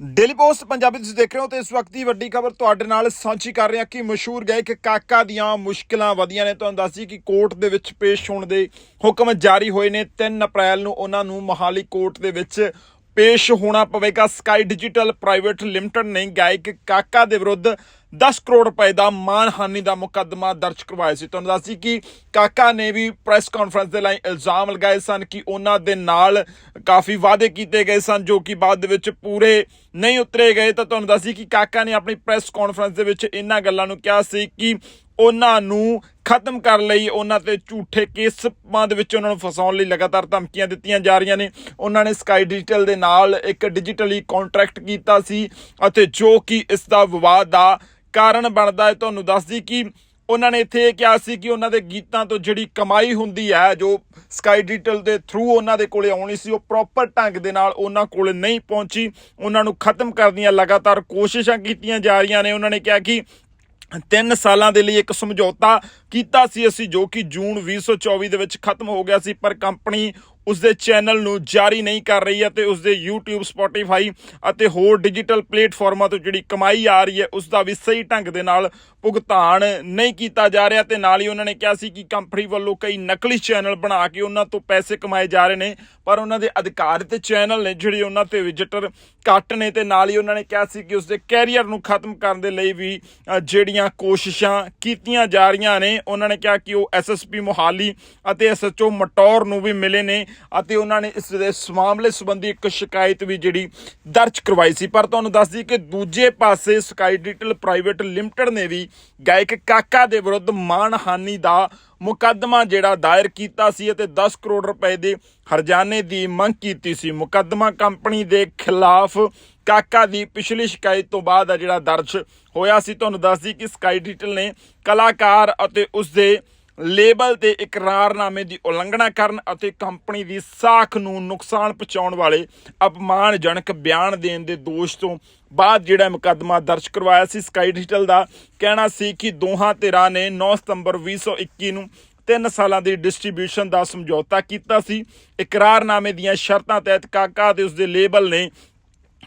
Daily post Punjabi ਤੁਸੀਂ ਦੇਖ ਰਹੇ ਹੋ ਤੇ ਇਸ ਵਕਤ ਦੀ ਵੱਡੀ ਖਬਰ ਤੁਹਾਡੇ ਨਾਲ ਸਾਂਝੀ ਕਰ ਰਹੇ ਹਾਂ ਕਿ ਮਸ਼ਹੂਰ ਗਾਇਕ ਕਾਕਾ ਦੀਆਂ ਮੁਸ਼ਕਲਾਂ ਵਧੀਆਂ ਨੇ। ਤੁਹਾਨੂੰ ਦੱਸੀ ਕਿ ਕੋਰਟ ਦੇ ਵਿੱਚ ਪੇਸ਼ ਹੋਣ ਦੇ ਹੁਕਮ ਜਾਰੀ ਹੋਏ ਨੇ। 3 ਅਪ੍ਰੈਲ ਨੂੰ ਉਹਨਾਂ ਨੂੰ ਮਹਾਲੀ ਕੋਰਟ ਦੇ ਵਿੱਚ ਪੇਸ਼ ਹੋਣਾ ਪਵੇਗਾ। ਸਕਾਈ ਡਿਜੀਟਲ ਪ੍ਰਾਈਵੇਟ ਲਿਮਟਿਡ ਨੇ ਗਾਇਕ ਕਾਕਾ ਦੇ ਵਿਰੁੱਧ 10 ਕਰੋੜ ਰੁਪਏ ਦਾ ਮਾਨਹਾਨੀ ਦਾ ਮੁਕੱਦਮਾ ਦਰਜ ਕਰਵਾਇਆ ਸੀ। ਤੁਹਾਨੂੰ ਦੱਸਦੀ ਕਿ ਕਾਕਾ ਨੇ ਵੀ ਪ੍ਰੈਸ ਕਾਨਫਰੰਸ ਦੇ ਲਈ ਇਲਜ਼ਾਮ ਲਗਾਏ ਸਨ ਕਿ ਉਹਨਾਂ ਦੇ ਨਾਲ ਕਾਫੀ ਵਾਅਦੇ ਕੀਤੇ ਗਏ ਸਨ, ਜੋ ਕਿ ਬਾਅਦ ਦੇ ਵਿੱਚ ਪੂਰੇ ਨਹੀਂ ਉਤਰੇ ਗਏ। ਤਾਂ ਤੁਹਾਨੂੰ ਦੱਸਦੀ ਕਿ ਕਾਕਾ ਨੇ ਆਪਣੀ ਪ੍ਰੈਸ ਕਾਨਫਰੰਸ ਦੇ ਵਿੱਚ ਇਹਨਾਂ ਗੱਲਾਂ ਨੂੰ ਕਿਹਾ ਸੀ ਕਿ ਉਹਨਾਂ ਨੂੰ ਖਤਮ ਕਰਨ ਲਈ ਉਹਨਾਂ ਤੇ ਝੂਠੇ ਕੇਸਾਂ ਦੇ ਵਿੱਚ ਉਹਨਾਂ ਨੂੰ ਫਸਾਉਣ ਲਈ ਲਗਾਤਾਰ ਧਮਕੀਆਂ ਦਿੱਤੀਆਂ ਜਾ ਰਹੀਆਂ ਨੇ। ਉਹਨਾਂ ਨੇ ਸਕਾਈ ਡਿਜੀਟਲ ਦੇ ਨਾਲ ਇੱਕ ਡਿਜੀਟਲੀ ਕੰਟਰੈਕਟ ਕੀਤਾ ਸੀ ਅਤੇ ਜੋ ਕਿ ਇਸ ਦਾ ਵਿਵਾਦ ਦਾ ਕਾਰਨ ਬਣਦਾ ਹੈ ਤੁਹਾਨੂੰ ਦੱਸਦੀ ਕਿ ਉਹਨਾਂ ਨੇ ਇੱਥੇ ਇਹ ਕਿਹਾ ਸੀ ਕਿ ਉਹਨਾਂ ਦੇ ਗੀਤਾਂ ਤੋਂ ਜਿਹੜੀ ਕਮਾਈ ਹੁੰਦੀ ਹੈ, ਜੋ ਸਕਾਈ ਡਿਜੀਟਲ ਦੇ ਥਰੂ ਉਹਨਾਂ ਦੇ ਕੋਲੇ ਆਉਣੀ ਸੀ, ਉਹ ਪ੍ਰੋਪਰ ਢੰਗ ਦੇ ਨਾਲ ਉਹਨਾਂ ਕੋਲੇ ਨਹੀਂ ਪਹੁੰਚੀ। ਉਹਨਾਂ ਨੂੰ ਖਤਮ ਕਰਨ ਦੀਆਂ ਲਗਾਤਾਰ ਕੋਸ਼ਿਸ਼ਾਂ ਕੀਤੀਆਂ ਜਾ ਰਹੀਆਂ ਨੇ। ਉਹਨਾਂ ਨੇ ਕਿਹਾ ਕਿ ਤਿੰਨ ਸਾਲਾਂ ਦੇ ਲਈ ਇੱਕ ਸਮਝੌਤਾ ਕੀਤਾ ਸੀ ਅਸੀਂ, ਜੋ ਕਿ ਜੂਨ 2024 ਦੇ ਵਿੱਚ ਖਤਮ ਹੋ ਗਿਆ ਸੀ, ਪਰ ਕੰਪਨੀ ਉਸ ਦੇ ਚੈਨਲ ਨੂੰ ਜਾਰੀ ਨਹੀਂ ਕਰ ਰਹੀ ਹੈ ਤੇ ਉਸ ਦੇ YouTube, Spotify ਅਤੇ ਹੋਰ ਡਿਜੀਟਲ ਪਲੇਟਫਾਰਮਾਂ ਤੋਂ ਜਿਹੜੀ ਕਮਾਈ ਆ ਰਹੀ ਹੈ ਉਸ ਦਾ ਵੀ ਸਹੀ ਢੰਗ ਦੇ ਨਾਲ ਭੁਗਤਾਨ ਨਹੀਂ ਕੀਤਾ ਜਾ ਰਿਹਾ ਤੇ ਨਾਲ ਹੀ ਉਹਨਾਂ ਨੇ ਕਿਹਾ ਸੀ ਕਿ ਕੰਪਨੀ ਵੱਲੋਂ ਕਈ ਨਕਲੀ ਚੈਨਲ ਬਣਾ ਕੇ ਉਹਨਾਂ ਤੋਂ ਪੈਸੇ ਕਮਾਏ ਜਾ ਰਹੇ ਨੇ, ਪਰ ਉਹਨਾਂ ਦੇ ਅਧਿਕਾਰਿਤ ਚੈਨਲ ਨੇ ਜਿਹੜੇ ਉਹਨਾਂ ਤੇ ਵਿਜ਼ਿਟਰ ਘੱਟ ਨੇ ਤੇ ਨਾਲ ਹੀ ਉਹਨਾਂ ਨੇ ਕਿਹਾ ਸੀ ਕਿ ਉਸ ਦੇ ਕੈਰੀਅਰ ਨੂੰ ਖਤਮ ਕਰਨ ਦੇ ਲਈ ਵੀ ਜਿਹੜੀਆਂ ਕੋਸ਼ਿਸ਼ਾਂ ਕੀਤੀਆਂ ਜਾ ਰਹੀਆਂ ਨੇ, ਉਹਨਾਂ ਨੇ ਕਿਹਾ ਕਿ ਉਹ ਐਸਐਸਪੀ ਮੋਹਾਲੀ ਅਤੇ ਐਸਐਚਓ ਮਟੌਰ ਨੂੰ ਵੀ ਮਿਲੇ ਨੇ ਅਤੇ ਉਹਨਾਂ ਨੇ ਇਸ ਦੇ ਮਾਮਲੇ ਸੰਬੰਧੀ ਇੱਕ ਸ਼ਿਕਾਇਤ ਵੀ ਜਿਹੜੀ ਦਰਜ ਕਰਵਾਈ ਸੀ। ਪਰ ਤੁਹਾਨੂੰ ਦੱਸ ਦਈਏ ਕਿ ਦੂਜੇ ਪਾਸੇ ਸਕਾਈ ਡਿਜੀਟਲ ਪ੍ਰਾਈਵੇਟ ਲਿਮਟਿਡ ਨੇ ਵੀ ਗਾਇਕ ਕਾਕਾ ਦੇ ਵਿਰੁੱਧ ਮਾਨਹਾਨੀ ਦਾ ਮੁਕੱਦਮਾ ਜਿਹੜਾ ਦਾਇਰ ਕੀਤਾ ਸੀ ਅਤੇ 10 ਕਰੋੜ ਰੁਪਏ ਦੇ ਹਰਜਾਨੇ ਦੀ ਮੰਗ ਕੀਤੀ ਸੀ। ਮੁਕੱਦਮਾ ਕੰਪਨੀ ਦੇ ਖਿਲਾਫ ਕਾਕਾ ਦੀ ਪਿਛਲੀ ਸ਼ਿਕਾਇਤ ਤੋਂ ਬਾਅਦ ਆ ਜਿਹੜਾ ਦਰਜ ਹੋਇਆ ਸੀ। ਤੁਹਾਨੂੰ ਦੱਸਦੀ ਕਿ ਸਕਾਈ ਡਿਜੀਟਲ ਨੇ ਕਲਾਕਾਰ ਅਤੇ ਉਸ ਦੇ ਲੇਬਲ ਤੇ ਇਕਰਾਰਨਾਮੇ ਦੀ ਉਲੰਘਣਾ ਕਰਨ ਅਤੇ ਕੰਪਨੀ ਦੀ ਸਾਖ ਨੂੰ ਨੁਕਸਾਨ ਪਹੁੰਚਾਉਣ ਵਾਲੇ ਅਪਮਾਨਜਨਕ ਬਿਆਨ ਦੇਣ ਦੇ ਦੋਸ਼ ਤੋਂ ਬਾਅਦ ਜਿਹੜਾ ਮੁਕੱਦਮਾ ਦਰਜ ਕਰਵਾਇਆ ਸੀ ਸਕਾਈ ਡਿਜੀਟਲ ਦਾ ਕਹਿਣਾ ਸੀ ਕਿ ਦੋਹਾਂ ਧਿਰਾਂ ਨੇ 9 ਸਤੰਬਰ 2021 ਨੂੰ ਤਿੰਨ ਸਾਲਾਂ ਦੀ ਡਿਸਟ੍ਰੀਬਿਊਸ਼ਨ ਦਾ ਸਮਝੌਤਾ ਕੀਤਾ ਸੀ। ਇਕਰਾਰਨਾਮੇ ਦੀਆਂ ਸ਼ਰਤਾਂ ਤਹਿਤ ਕਾਕਾ ਤੇ ਉਸਦੇ ਲੇਬਲ ਨੇ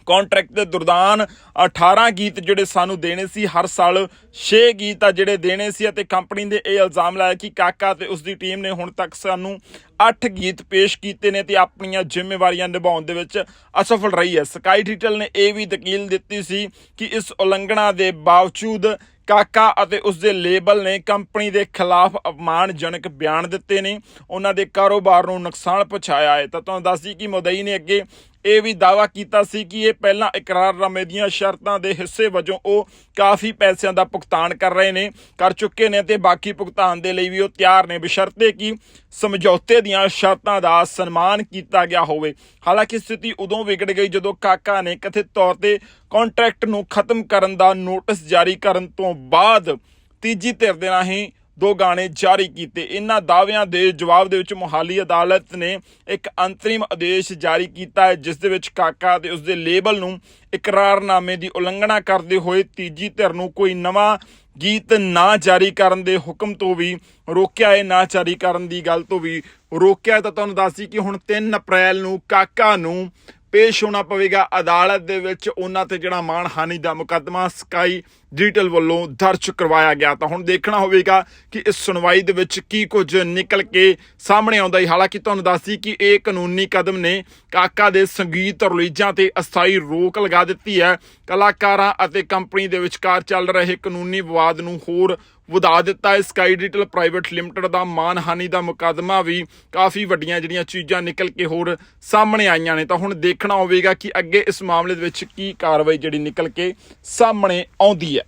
ਕੰਟਰੈਕਟ ਦੇ ਦੌਰਾਨ 18 ਗੀਤ ਜਿਹੜੇ ਸਾਨੂੰ ਦੇਣੇ ਸੀ, ਹਰ ਸਾਲ 6 ਗੀਤ ਆ ਜਿਹੜੇ ਦੇਣੇ ਸੀ ਅਤੇ ਕੰਪਨੀ ਦੇ ਇਹ ਇਲਜ਼ਾਮ ਲਾਇਆ ਕਿ ਕਾਕਾ ਤੇ ਉਸ ਦੀ ਟੀਮ ਨੇ ਹੁਣ ਤੱਕ ਸਾਨੂੰ 8 ਗੀਤ ਪੇਸ਼ ਕੀਤੇ ਨੇ ਤੇ ਆਪਣੀਆਂ ਜ਼ਿੰਮੇਵਾਰੀਆਂ ਨਿਭਾਉਣ ਦੇ ਵਿੱਚ ਅਸਫਲ ਰਹੀ ਹੈ। ਸਕਾਈ ਡਿਜੀਟਲ ਨੇ ਇਹ ਵੀ ਦਕੀਲ ਦਿੱਤੀ ਸੀ ਕਿ ਇਸ ਉਲੰਘਣਾ ਦੇ ਬਾਵਜੂਦ ਕਾਕਾ ਅਤੇ ਉਸ ਦੇ ਲੇਬਲ ਨੇ ਕੰਪਨੀ ਦੇ ਖਿਲਾਫ ਅਪਮਾਨਜਨਕ ਬਿਆਨ ਦਿੱਤੇ ਨੇ। ਉਹਨਾਂ ਦੇ ਕਾਰੋਬਾਰ ਨੂੰ ਨੁਕਸਾਨ ਪਹੁੰਚਾਇਆ ਹੈ। ਤਾਂ ਤੁਹਾਨੂੰ ਦੱਸਦੀ ਕਿ ਮਦਈ ਨੇ ਅੱਗੇ ਇਹ ਵੀ ਦਾਵਾ ਕੀਤਾ ਸੀ ਕਿ ਇਹ ਪਹਿਲਾਂ ਇਕਰਾਰਨਾਮੇ ਦੀਆਂ ਸ਼ਰਤਾਂ ਦੇ ਹਿੱਸੇ ਵਜੋਂ ਉਹ ਕਾਫੀ ਪੈਸਿਆਂ ਦਾ ਭੁਗਤਾਨ ਕਰ ਰਹੇ ਨੇ, ਕਰ ਚੁੱਕੇ ਨੇ ਤੇ ਬਾਕੀ ਭੁਗਤਾਨ ਦੇ ਲਈ ਵੀ ਉਹ ਤਿਆਰ ਨੇ, ਬਸ਼ਰਤੇ ਕਿ ਸਮਝੌਤੇ ਦੀਆਂ ਸ਼ਰਤਾਂ ਦਾ ਸਨਮਾਨ ਕੀਤਾ ਗਿਆ ਹੋਵੇ। ਹਾਲਾਂਕਿ ਸਥਿਤੀ ਉਦੋਂ ਵਿਗੜ ਗਈ ਜਦੋਂ ਕਾਕਾ ਨੇ ਕਥਿਤ ਤੌਰ ਤੇ ਕੰਟਰੈਕਟ ਨੂੰ ਖਤਮ ਕਰਨ ਦਾ ਨੋਟਿਸ ਜਾਰੀ ਕਰਨ ਤੋਂ ਬਾਅਦ ਤੀਜੀ ਧਿਰ ਦੇ ਰਾਹੀਂ ਦੋ ਗਾਣੇ ਜਾਰੀ ਕੀਤੇ। ਇਹਨਾਂ ਦਾਅਵਿਆਂ ਦੇ ਜਵਾਬ ਦੇ ਵਿੱਚ ਮੁਹਾਲੀ ਅਦਾਲਤ ਨੇ ਇੱਕ ਅੰਤਰਿਮ ਆਦੇਸ਼ ਜਾਰੀ ਕੀਤਾ ਹੈ, ਜਿਸ ਦੇ ਵਿੱਚ ਕਾਕਾ ਤੇ ਉਸਦੇ ਲੇਬਲ ਨੂੰ ਇਕਰਾਰਨਾਮੇ ਦੀ ਉਲੰਘਣਾ ਕਰਦੇ ਹੋਏ ਤੀਜੀ ਧਿਰ ਨੂੰ ਕੋਈ ਨਵਾਂ ਗੀਤ ਨਾ ਜਾਰੀ ਕਰਨ ਦੇ ਹੁਕਮ ਤੋਂ ਵੀ ਰੋਕਿਆ ਹੈ, ਨਾ ਜਾਰੀ ਕਰਨ ਦੀ ਗੱਲ ਤੋਂ ਵੀ ਰੋਕਿਆ ਤਾਂ ਤੁਹਾਨੂੰ ਦੱਸੀ ਕਿ ਹੁਣ 3 ਅਪ੍ਰੈਲ ਨੂੰ ਕਾਕਾ ਨੂੰ ਪੇਸ਼ ਹੋਣਾ ਪਵੇਗਾ ਅਦਾਲਤ ਦੇ ਵਿੱਚ। ਉਹਨਾਂ ਤੇ ਜਿਹੜਾ ਮਾਨਹਾਨੀ ਦਾ ਮੁਕੱਦਮਾ ਸਕਾਈ ਡਿਜੀਟਲ ਵੱਲੋਂ ਦਰਜ ਕਰਵਾਇਆ ਗਿਆ। ਤਾਂ ਹੁਣ ਦੇਖਣਾ ਹੋਵੇਗਾ ਕਿ ਇਸ ਸੁਣਵਾਈ ਦੇ ਵਿੱਚ ਕੀ ਕੁਝ ਨਿਕਲ ਕੇ ਸਾਹਮਣੇ ਆਉਂਦਾ ਹੈ। ਹਾਲਾਂਕਿ ਤੁਹਾਨੂੰ ਦੱਸਦੀ ਕਿ ਇਹ ਕਾਨੂੰਨੀ ਕਦਮ ਨੇ ਕਾਕਾ ਦੇ ਸੰਗੀਤ ਰਿਲੀਜ਼ਾਂ ਤੇ ਅਸਥਾਈ ਰੋਕ ਲਗਾ ਦਿੱਤੀ ਹੈ। ਕਲਾਕਾਰਾਂ ਅਤੇ ਕੰਪਨੀ ਦੇ ਵਿਚਕਾਰ ਚੱਲ ਰਹੇ ਕਾਨੂੰਨੀ ਵਿਵਾਦ ਨੂੰ ਹੋਰ ਵਧਾ ਦਿੱਤਾ ਹੈ। ਸਕਾਈ ਡਿਜੀਟਲ ਪ੍ਰਾਈਵੇਟ ਲਿਮਟਿਡ ਦਾ ਮਾਨਹਾਨੀ ਦਾ ਮੁਕੱਦਮਾ ਵੀ ਕਾਫੀ ਵੱਡੀਆਂ ਜਿਹੜੀਆਂ ਚੀਜ਼ਾਂ ਨਿਕਲ ਕੇ ਹੋਰ ਸਾਹਮਣੇ ਆਈਆਂ ਨੇ। ਤਾਂ ਹੁਣ ਦੇਖਣਾ ਹੋਵੇਗਾ ਕਿ ਅੱਗੇ ਇਸ ਮਾਮਲੇ ਦੇ ਵਿੱਚ ਕੀ ਕਾਰਵਾਈ ਜਿਹੜੀ ਨਿਕਲ ਕੇ ਸਾਹਮਣੇ ਆਉਂਦੀ ਹੈ।